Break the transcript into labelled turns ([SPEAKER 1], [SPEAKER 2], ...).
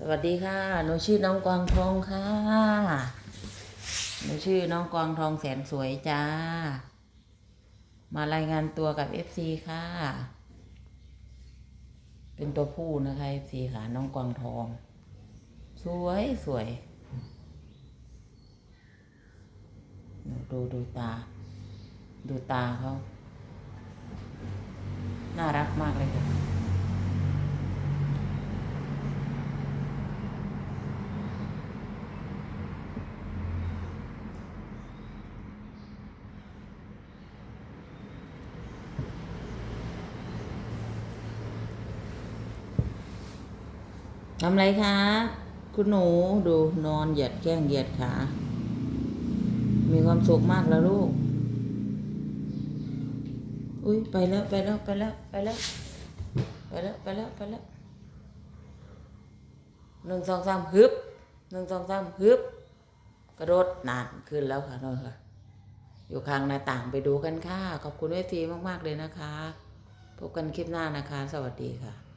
[SPEAKER 1] สวัสดีค่ะ หนูชื่อน้องกวางทองค่ะ หนูชื่อน้องกวางทองแสนสวยจ้า มารายงานตัวกับ FC ค่ะ เป็นตัวผู้นะคะ FC ค่ะ น้องกวางทอง สวยสวยดูดูตา ดูตาเขา น่ารักมากเลยค่ะ ทำไรคะ คุณหนูดูนอนเหยียดแข้งเหยียดขา มีความสุขมากแล้วลูก อุ้ยไปแล้วไปแล้วไปแล้วไปแล้วไปแล้วไปแล้วไปแล้วหนึ่งสองสามฮึบหนึ่งสองสามฮึบกระโดดนานขึ้นแล้วค่ะนอนค่ะ อยู่ข้างหน้าต่างไปดูกันค่ะ ขอบคุณเวทีมาก ๆ เลยนะคะ พบกันคลิปหน้านะคะ สวัสดีค่ะ